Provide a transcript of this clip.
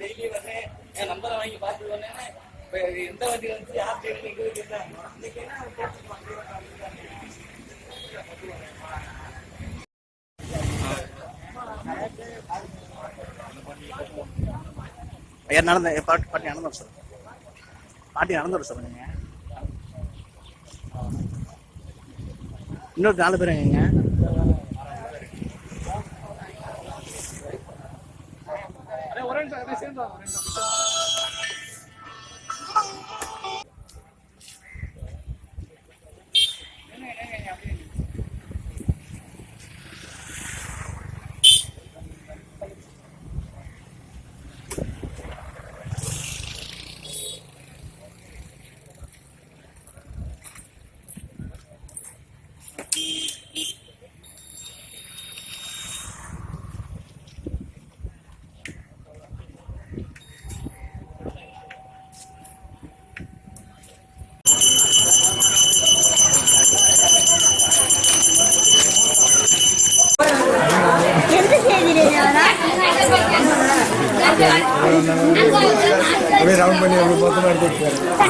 என் நம்பரை வாங்கி பார்த்து உடனே இப்ப எந்த வண்டி வந்து யார் தேடி எங்க என்ன ஐயா நடந்த பாட்டி பாட்டி நடந்து சார். பாட்டி நடந்துடும் சார் நீங்கள் இன்னொரு நாலு பேர் 哎，先走，先走。అవి రౌండ్ పని పోతున్నాడు